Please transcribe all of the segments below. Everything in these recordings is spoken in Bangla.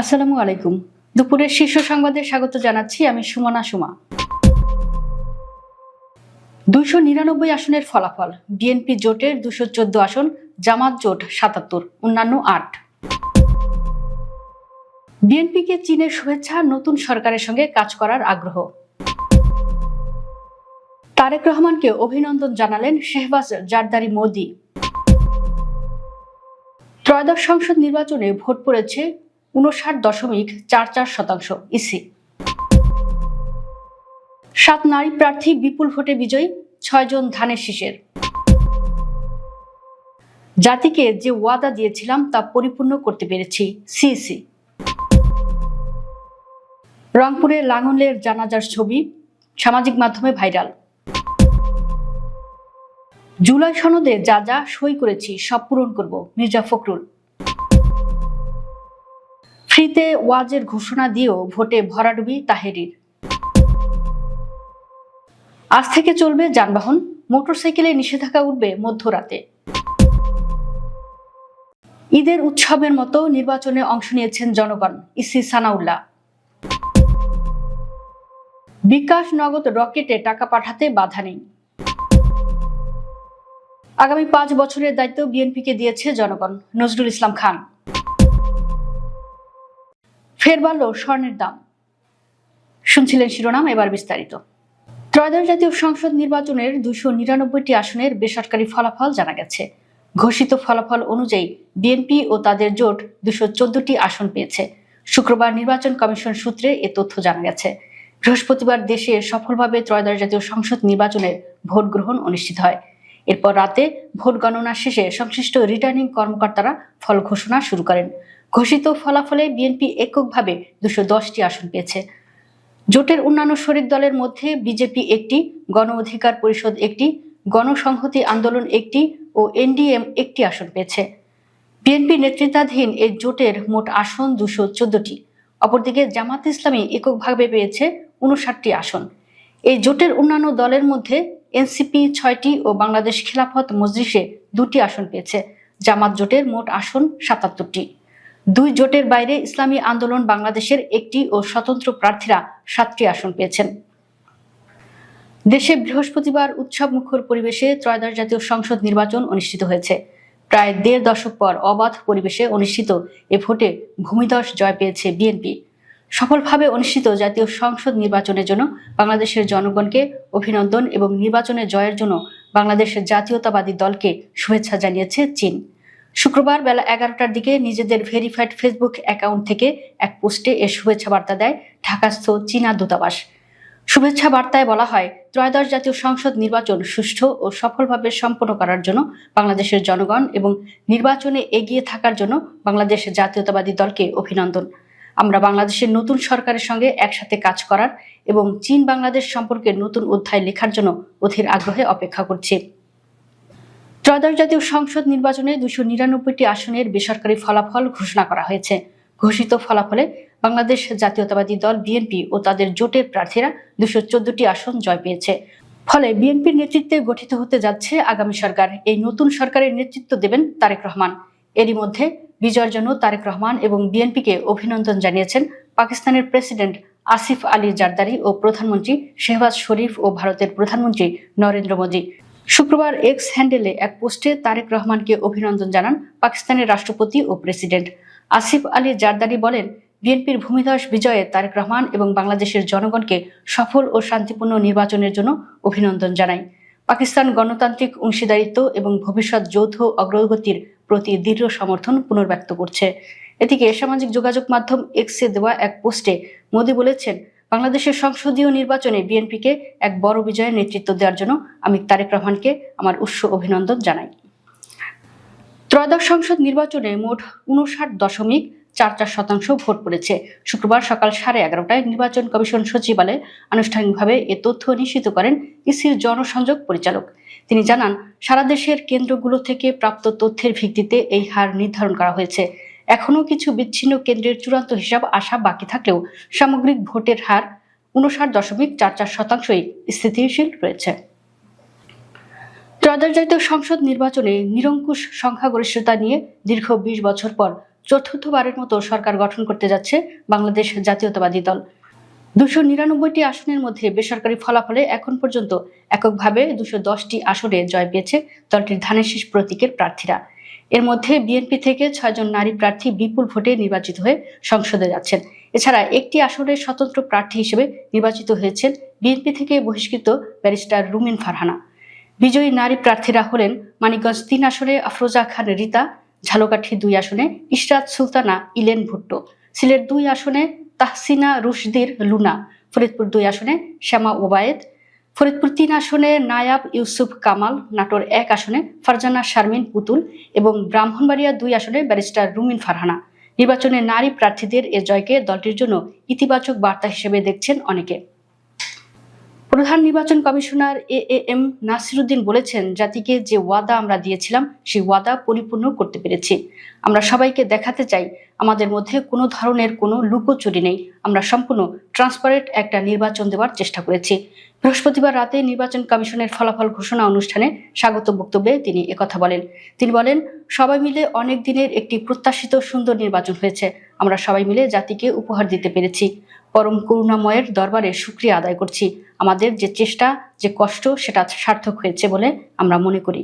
আসসালামু আলাইকুম। দুপুরের শীর্ষ সংবাদে স্বাগত জানাচ্ছি আমি সুমনা সুমা। দুইশো নিরানব্বই আসনের ফলাফল, বিএনপি জোটের দুশো চোদ্দ আসন, জামাত জোট সাতাত্তর, অন্যান্য আট। বিএনপিকে চীনের শুভেচ্ছা, নতুন সরকারের সঙ্গে কাজ করার আগ্রহ। তারেক রহমানকে অভিনন্দন জানালেন শেহবাজ জারদারি মোদি। ত্রয়োদশ সংসদ নির্বাচনে ভোট পড়েছে উনষাট দশমিক চার চার শতাংশ ইসি। সাত নারী প্রার্থী বিপুল ভোটে বিজয়ী ছয়জন ধানের শীষের। জাতিকে যে ওয়াদা দিয়েছিলাম তা পরিপূর্ণ করতে পেরেছি সিসি রংপুরে লাঙলের জানাজার ছবি সামাজিক মাধ্যমে ভাইরাল। জুলাই সনদে যা যা সই করেছি সব পূরণ করব মির্জা ফখরুল। ফ্রিতে ওয়াজের ঘোষণা দিয়েও ভোটে ভরাডুবি তাহেরির। আজ থেকে চলবে যানবাহন মোটরসাইকেলে নিষেধাজ্ঞা উঠবে মধ্যরাতে। ঈদের উৎসবের মতো নির্বাচনে অংশ নিয়েছেন জনগণ, ইসি সানাউল্লাহ। বিকাশ নগদ রকেটে টাকা পাঠাতে বাধা নেই। আগামী পাঁচ বছরের দায়িত্ব বিএনপিকে দিয়েছে জনগণ, নজরুল ইসলাম খান। ফের বাড়ল স্বর্ণের দাম। শুনছিলেন শিরোনাম, এবার বিস্তারিত। ত্রয়োদশ জাতীয় সংসদ নির্বাচনের দুশো নিরানব্বইটি আসনের বেসরকারি ফলাফল জানা গেছে। ঘোষিত ফলাফল অনুযায়ী বিএনপি ও তাদের জোট দুশো চোদ্দটি আসন পেয়েছে। শুক্রবার নির্বাচন কমিশন সূত্রে এ তথ্য জানা গেছে। বৃহস্পতিবার দেশে সফলভাবে ত্রয়োদশ জাতীয় সংসদ নির্বাচনের ভোট গ্রহণ অনুষ্ঠিত হয়। এরপর রাতে ভোট গণনা শেষে সংশ্লিষ্ট রিটার্নিং কর্মকর্তারা ফল ঘোষণা শুরু করেন। ঘোষিত ফলাফলে বিএনপি এককভাবে দুশো দশটি আসন পেয়েছে। জোটের অন্যান্য শরিক দলের মধ্যে বিজেপি একটি, গণ অধিকার পরিষদ একটি, গণসংহতি আন্দোলন একটি ও এনডিএম একটি আসন পেয়েছে। বিএনপি নেতৃত্বাধীন এই জোটের মোট আসন দুশো চোদ্দটি। অপরদিকে জামাত ইসলামী এককভাবে পেয়েছে উনষাটটি আসন। এই জোটের অন্যান্য দলের মধ্যে এনসিপি ছয়টি ও বাংলাদেশ খেলাফত মজলিসে দুটি আসন পেয়েছে। জামাত জোটের মোট আসন সাতাত্তরটি। দুই জোটের বাইরে ইসলামী আন্দোলন বাংলাদেশের একটি ও স্বতন্ত্র প্রার্থীরা সাতটি আসন পেয়েছেন। দেশে বৃহস্পতিবার উৎসব মুখর পরিবেশে ত্রয়োদশ জাতীয় সংসদ নির্বাচন অনুষ্ঠিত হয়েছে। প্রায় দেড় দশক পর অবাধ পরিবেশে অনুষ্ঠিত এ ভোটে ভূমিধস জয় পেয়েছে বিএনপি। সফলভাবে অনুষ্ঠিত জাতীয় সংসদ নির্বাচনের জন্য বাংলাদেশের জনগণকে অভিনন্দন এবং নির্বাচনে জয়ের জন্য বাংলাদেশের জাতীয়তাবাদী দলকে শুভেচ্ছা জানিয়েছে চীন। শুক্রবার বেলা এগারোটার দিকে নিজেদের ভেরিফাইড ফেসবুক অ্যাকাউন্ট থেকে এক পোস্টে এ শুভেচ্ছা বার্তা দেয় ঢাকাস্থ চীনা দূতাবাস। শুভেচ্ছা বার্তায় বলা হয়, ত্রয়োদশ জাতীয় সংসদ নির্বাচন সুষ্ঠু ও সফলভাবে সম্পন্ন করার জন্য বাংলাদেশের জনগণ এবং নির্বাচনে এগিয়ে থাকার জন্য বাংলাদেশ জাতীয়তাবাদী দলকে অভিনন্দন। আমরা বাংলাদেশের নতুন সরকারের সঙ্গে একসাথে কাজ করার এবং চীন বাংলাদেশ সম্পর্কে নতুন অধ্যায় লেখার জন্য অধীর আগ্রহে অপেক্ষা করছি। ত্রয়োদশ জাতীয় সংসদ নির্বাচনে দুশো নিরানব্বইটি আসনের বেসরকারি ফলাফল ঘোষণা করা হয়েছে। ঘোষিত ফলাফলে বাংলাদেশ জাতীয়তাবাদী দল, বিএনপি ও তাদের জোটের প্রার্থীরা দুশো চোদ্দটি আসন জয় পেয়েছে। ফলে বিএনপির নেতৃত্বে গঠিত হতে যাচ্ছে আগামী সরকার। এই নতুন সরকারের নেতৃত্ব দেবেন তারেক রহমান। এরই মধ্যে বিজয়ের জন্য তারেক রহমান এবং বিএনপিকে অভিনন্দন জানিয়েছেন পাকিস্তানের প্রেসিডেন্ট আসিফ আলী জারদারি ও প্রধানমন্ত্রী শেহবাজ শরীফ ও ভারতের প্রধানমন্ত্রী নরেন্দ্র মোদী। শুক্রবার এক্স হ্যান্ডেলে এক পোস্টে তারেক রহমানকে অভিনন্দন জানান পাকিস্তানের রাষ্ট্রপতি ও প্রেসিডেন্ট। আসিফ আলী জারদারি বলেন, বিএনপির ভূমিধস বিজয়ে তারেক রহমান এবং বাংলাদেশের জনগণকে সফল ও শান্তিপূর্ণ নির্বাচনের জন্য অভিনন্দন জানাই পাকিস্তান গণতান্ত্রিক অংশীদারিত্ব এবং ভবিষ্যৎ যৌথ অগ্রগতির প্রতি দৃঢ় সমর্থন পুনর্ব্যক্ত করছে। এদিকে সামাজিক যোগাযোগ মাধ্যম এক্সে দেওয়া এক পোস্টে মোদী বলেছেন বাংলাদেশের সংসদীয় নির্বাচনে বিএনপিকে এক বড় বিজয়ের নেতৃত্ব দেওয়ার জন্য আমি তারেক রহমানকে আমার উৎস অভিনন্দন জানাই। ত্রয়োদশ সংসদ নির্বাচনে মোট উনষাট দশমিক চার চার শতাংশ ভোট পড়েছে। শুক্রবার সকাল সাড়ে এগারোটায় নির্বাচন কমিশন সচিবালয়ে আনুষ্ঠানিকভাবে এ তথ্য নিশ্চিত করেন ইসির জনসংযোগ পরিচালক। তিনি জানান, সারা দেশের কেন্দ্রগুলো থেকে প্রাপ্ত তথ্যের ভিত্তিতে এই হার নির্ধারণ করা হয়েছে। এখনও কিছু বিচ্ছিন্ন কেন্দ্রের চূড়ান্ত হিসাব আসা বাকি থাকলেও সামগ্রিক ভোটের হার উনষাট দশমিক চার চার শতাংশই স্থিতিশীল রয়েছে। ত্রয়োদশ জাতীয় সংসদ নির্বাচনে নিরঙ্কুশ সংখ্যাগরিষ্ঠতা নিয়ে দীর্ঘ বিশ বছর পর চতুর্থবারের মতো সরকার গঠন করতে যাচ্ছে বাংলাদেশ জাতীয়তাবাদী দল। দুশো নিরানব্বইটি আসনের মধ্যে বেসরকারি ফলাফলে এখন পর্যন্ত এককভাবে দুশো দশটি আসনে জয় পেয়েছে দলটির ধানের শীষ প্রতীকের প্রার্থীরা। এর মধ্যে বিএনপি থেকে ছয়জন নারী প্রার্থী বিপুল ভোটে নির্বাচিত হয়ে সংসদে যাচ্ছেন। এছাড়া একটি আসনের স্বতন্ত্র প্রার্থী হিসেবে নির্বাচিত হয়েছেন বিএনপি থেকে বহিষ্কৃত ব্যারিস্টার রুমিন ফারহানা। বিজয়ী নারী প্রার্থীরা হলেন মানিকগঞ্জ তিন আসনে আফরোজা খান রিতা, ঝালকাঠি দুই আসনে ইশরাত সুলতানা, ইলেন ভুট্টো। সিলেট দুই আসনে তাহসিনা রুশদির লুনা, ফরিদপুর দুই আসনে শ্যামা ওবায়েদ ফরিদপুর তিন আসনে নায়াব ইউসুফ কামাল, নাটোর এক আসনে ফারজানা শারমিন পুতুল এবং ব্রাহ্মণবাড়িয়া দুই আসনে ব্যারিস্টার রুমিন ফারহানা। নির্বাচনে নারী প্রার্থীদের এ জয়কে দলটির জন্য ইতিবাচক বার্তা হিসেবে দেখছেন অনেকে। প্রধান নির্বাচন commissioner A A M Nasiruddin বলেছেন, জাতিকে যে ওয়াদা আমরা দিয়েছিলাম, সেই ওয়াদা পরিপূর্ণ করতে পেরেছি। আমরা সবাইকে দেখাতে চাই, আমাদের মধ্যে কোনো ধরনের কোনো লুকোচুরি নেই। আমরা সম্পূর্ণ ট্রান্সপারেন্ট একটা নির্বাচন দেওয়ার চেষ্টা করেছি। বৃহস্পতিবার রাতে নির্বাচন কমিশনের ফলাফল ঘোষণা অনুষ্ঠানে স্বাগত বক্তব্যে তিনি একথা বলেন। তিনি বলেন, সবাই মিলে অনেক দিনের একটি প্রত্যাশিত সুন্দর নির্বাচন হয়েছে। আমরা সবাই মিলে জাতিকে উপহার দিতে পেরেছি। পরম করুণাময়ের দরবারে সুক্রিয়া আদায় করছি। আমাদের যে চেষ্টা, যে কষ্ট, সেটা সার্থক হয়েছে বলে আমরা মনে করি।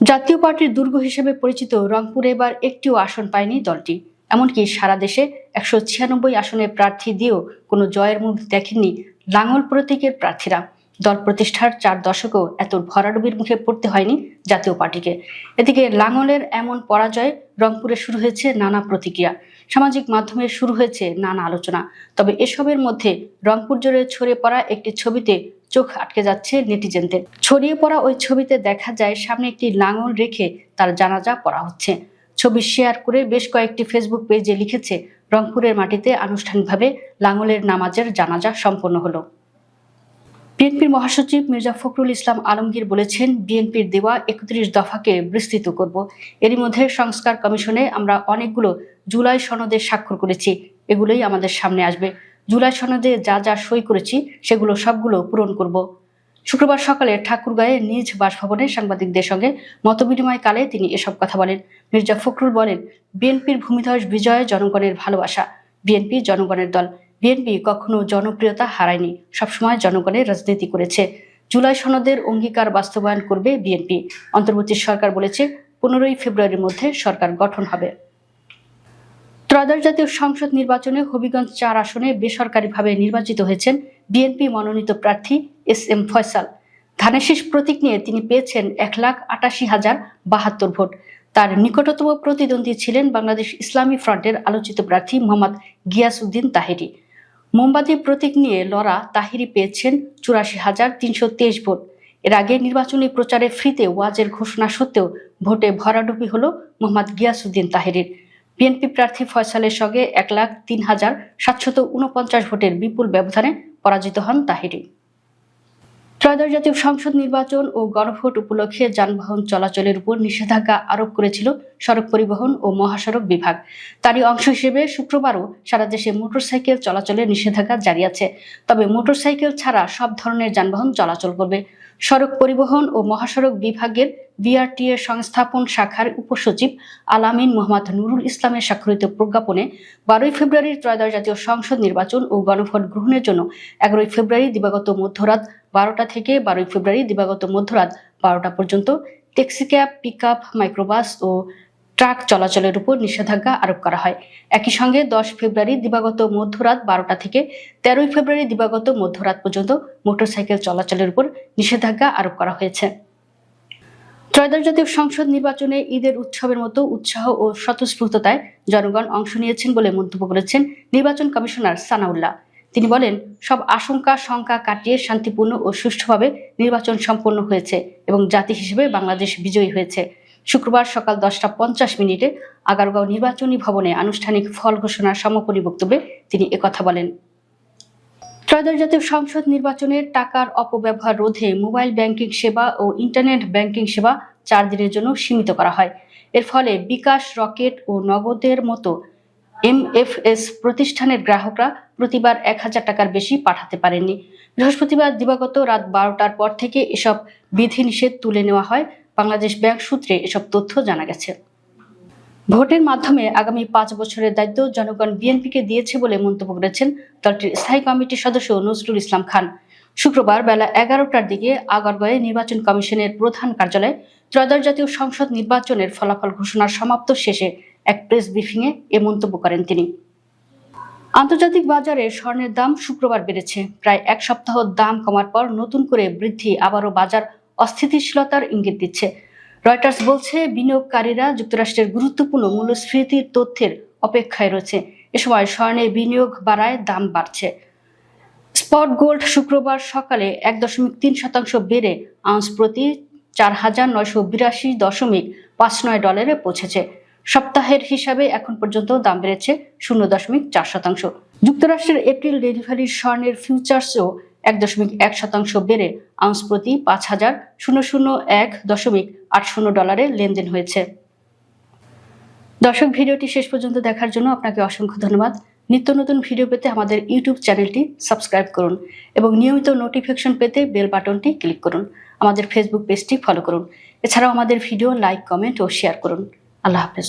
জাতীয় পার্টির দুর্গ হিসেবে পরিচিত রংপুরে এবার একটিও আসন পায়নি দলটি। এমনকি সারা দেশে একশো ছিয়ানব্বই আসনে প্রার্থী দিয়েও কোনো জয়ের মুখ দেখেননি লাঙল প্রতীকের প্রার্থীরা। দল প্রতিষ্ঠার চার দশকেও এত ভরাডুবির মুখে পড়তে হয়নি জাতীয় পার্টিকে। এদিকে লাঙলের এমন পরাজয় রংপুরে শুরু হয়েছে নানা প্রতিক্রিয়া। সামাজিক মাধ্যমে শুরু হয়েছে নানা আলোচনা। তবে এসবের মধ্যে রংপুর জোরে ছড়িয়ে পড়া একটি ছবিতে চোখ আটকে যাচ্ছে নেটিজেনদের। ছড়িয়ে পড়া ওই ছবিতে দেখা যায় সামনে একটি লাঙল রেখে তার জানাজা পড়া হচ্ছে। ছবি শেয়ার করে বেশ কয়েকটি ফেসবুক পেজে লিখেছে, রংপুরের মাটিতে আনুষ্ঠানিকভাবে লাঙলের নামাজের জানাজা সম্পন্ন হলো। বিএনপির মহাসচিব মির্জা ফখরুল ইসলাম আলমগীর বলেছেন, বিএনপির দেওয়া একত্রিশ দফাকে বিস্তৃত করব। এরই মধ্যে সংস্কার কমিশনে আমরা অনেকগুলো জুলাই সনদে স্বাক্ষর করেছি। এগুলোই আমাদের সামনে আসবে। জুলাই সনদে যা যা সই করেছি, সেগুলো সবগুলো পূরণ করব। শুক্রবার সকালে ঠাকুরগাঁয়ে নিজ বাসভবনে সাংবাদিকদের সঙ্গে মতবিনিময়কালে তিনি এসব কথা বলেন। মির্জা ফখরুল বলেন, বিএনপির ভূমিধস বিজয় জনগণের ভালোবাসা, বিএনপি জনগণের দল। বিএনপি কখনো জনপ্রিয়তা হারায়নি, সবসময় জনগণের রাজনীতি করেছে। জুলাই সনদের অঙ্গীকার বাস্তবায়ন করবে বিএনপি। অন্তর্বর্তী সরকার বলেছে, পনেরোই ফেব্রুয়ারির মধ্যে সরকার গঠন হবে। ত্রয়োদশ জাতীয় সংসদ নির্বাচনে হবিগঞ্জ চার আসনে বেসরকারিভাবে নির্বাচিত হয়েছেন বিএনপি মনোনীত প্রার্থী এস এম ফয়সাল। ধানের শীষ প্রতীক নিয়ে তিনি পেয়েছেন এক লাখ আটাশি হাজার বাহাত্তর ভোট। তার নিকটতম প্রতিদ্বন্দ্বী ছিলেন বাংলাদেশ ইসলামী ফ্রন্টের আলোচিত প্রার্থী মোহাম্মদ গিয়াসউদ্দিন তাহেরি। মোমবাতি প্রতীক নিয়ে লড়া তাহিরি পেয়েছেন চুরাশি হাজার তিনশো তেইশ ভোট। এর আগে নির্বাচনী প্রচারে ফ্রিতে ওয়াজের ঘোষণা সত্ত্বেও ভোটে ভরাডুবি হল মোহাম্মদ গিয়াসুদ্দিন তাহিরের। বিএনপি প্রার্থী ফয়সালের সঙ্গে এক লাখ তিন হাজার সাতশত উনপঞ্চাশ ভোটের বিপুল ব্যবধানে পরাজিত হন তাহিরি। ত্রয়োদশ জাতীয় সংসদ নির্বাচন ও গণভোট উপলক্ষে যানবাহন চলাচলের উপর নিষেধাজ্ঞা আরোপ করেছিল সড়ক পরিবহন ও মহাসড়ক বিভাগ। তারই অংশ হিসেবে শুক্রবারও সারা দেশে মোটরসাইকেল চলাচলের নিষেধাজ্ঞা জারি আছে। তবে মোটরসাইকেল ছাড়া সব ধরনের যানবাহন চলাচল করবে। সড়ক পরিবহন ও মহাসড়ক বিভাগের বিআরটিএ সংস্থাপন শাখার উপসচিব আলামিন মোহাম্মদ নুরুল ইসলামের স্বাক্ষরিত প্রজ্ঞাপনে বারোই ফেব্রুয়ারির ত্রয়োদশ জাতীয় সংসদ নির্বাচন ও গণভোট গ্রহণের জন্য এগারোই ফেব্রুয়ারি দিবাগত মধ্যরাত বারোটা থেকে বারোই ফেব্রুয়ারি দিবাগত মধ্যরাত বারোটা পর্যন্ত taxi cab pick up microbus ও ট্রাক চলাচলের উপর নিষেধাজ্ঞা আরোপ করা হয়। একই সঙ্গে দশ ফেব্রুয়ারি দিবাগত মধ্যরাত বারোটা থেকে তেরোই ফেব্রুয়ারি দিবাগত মধ্যরাত পর্যন্ত মোটরসাইকেল চলাচলের উপর নিষেধাজ্ঞা আরোপ করা হয়েছে। ত্রয়োদশ জাতীয় সংসদ নির্বাচনে ঈদের উৎসবের মতো উৎসাহ ও স্বতঃস্ফূর্ততায় জনগণ অংশ নিয়েছেন বলে মন্তব্য করেছেন নির্বাচন কমিশনার সানাউল্লাহ। তিনি বলেন, সব আশঙ্কা, শঙ্কা কাটিয়ে শান্তিপূর্ণ ও সুষ্ঠুভাবে নির্বাচন সম্পন্ন হয়েছে এবং জাতি হিসেবে বাংলাদেশ বিজয়ী হয়েছে। শুক্রবার সকাল দশটা পঞ্চাশ মিনিটে আগারগাঁও নির্বাচনী ভবনে আনুষ্ঠানিক ফল ঘোষণার সমাপনী বক্তব্যে তিনি একথা বলেন। ত্রয়োদশ জাতীয় সংসদ নির্বাচনের টাকার অপব্যবহার রোধে মোবাইল ব্যাংকিং সেবা ও ইন্টারনেট ব্যাংকিং সেবা চার দিনের জন্য সীমিত করা হয়। এর ফলে বিকাশ, রকেট ও নগদের মতো এমএফএস প্রতিষ্ঠানের গ্রাহকরা প্রতিবার এক হাজার টাকার বেশি পাঠাতে পারেননি। বৃহস্পতিবার দিবাগত রাত বারোটার পর থেকে এসব বিধিনিষেধ তুলে নেওয়া হয়। বাংলাদেশ ব্যাংক সূত্রে এসব তথ্য জানা গেছে। ভোটের মাধ্যমে আগামী পাঁচ বছরের দায়িত্ব জনগণ বিএনপিকে দিয়েছে বলে মন্তব্য করেছেন দলটির স্থায়ী কমিটির সদস্য নজরুল ইসলাম খান। শুক্রবার বেলা এগারোটার দিকে আগারগাঁয়ে নির্বাচন কমিশনের প্রধান কার্যালয়ে ত্রয়োদশ জাতীয় সংসদ নির্বাচনের ফলাফল ঘোষণার সমাপ্ত শেষে এক প্রেস ব্রিফিংয়ে এ মন্তব্য করেন তিনি। আন্তর্জাতিক বাজারে স্বর্ণের দাম শুক্রবার বেড়েছে। প্রায় এক সপ্তাহ দাম কমার পর নতুন করে বৃদ্ধি আবারও বাজার অস্থিতিশীলতার ইঙ্গিত দিচ্ছে। রয়টার্স বলছে, বিনিয়োগকারীরা যুক্তরাষ্ট্রের গুরুত্বপূর্ণ মূল্যস্ফীতির তথ্যের অপেক্ষায় রয়েছে। এ সময় স্বর্ণে বিনিয়োগ বাড়ায়, দাম বাড়ছে। স্পট গোল্ড শুক্রবার সকালে এক দশমিক তিন শতাংশ বেড়ে আউন্স প্রতি চার হাজার নয়শো বিরাশি দশমিক পাঁচ নয় ডলারে পৌঁছেছে। সপ্তাহের হিসাবে এখন পর্যন্ত দাম বেড়েছে শূন্য দশমিক চার শতাংশ। যুক্তরাষ্ট্রের এপ্রিল ডেলিভারির স্বর্ণের ফিউচার্সও এক দশমিক এক শতাংশ বেড়ে আউন্স প্রতি পাঁচ হাজার শূন্য শূন্য এক দশমিক আট শূন্য ডলারে লেনদেন হয়েছে। দর্শক, ভিডিওটি শেষ পর্যন্ত দেখার জন্য আপনাকে অসংখ্য ধন্যবাদ। নিত্য নতুন ভিডিও পেতে আমাদের ইউটিউব চ্যানেলটি সাবস্ক্রাইব করুন এবং নিয়মিত নোটিফিকেশন পেতে বেল বাটনটি ক্লিক করুন। আমাদের ফেসবুক পেজটি ফলো করুন। এছাড়াও আমাদের ভিডিও লাইক, কমেন্ট ও শেয়ার করুন। আল্লাহ হাফেজ।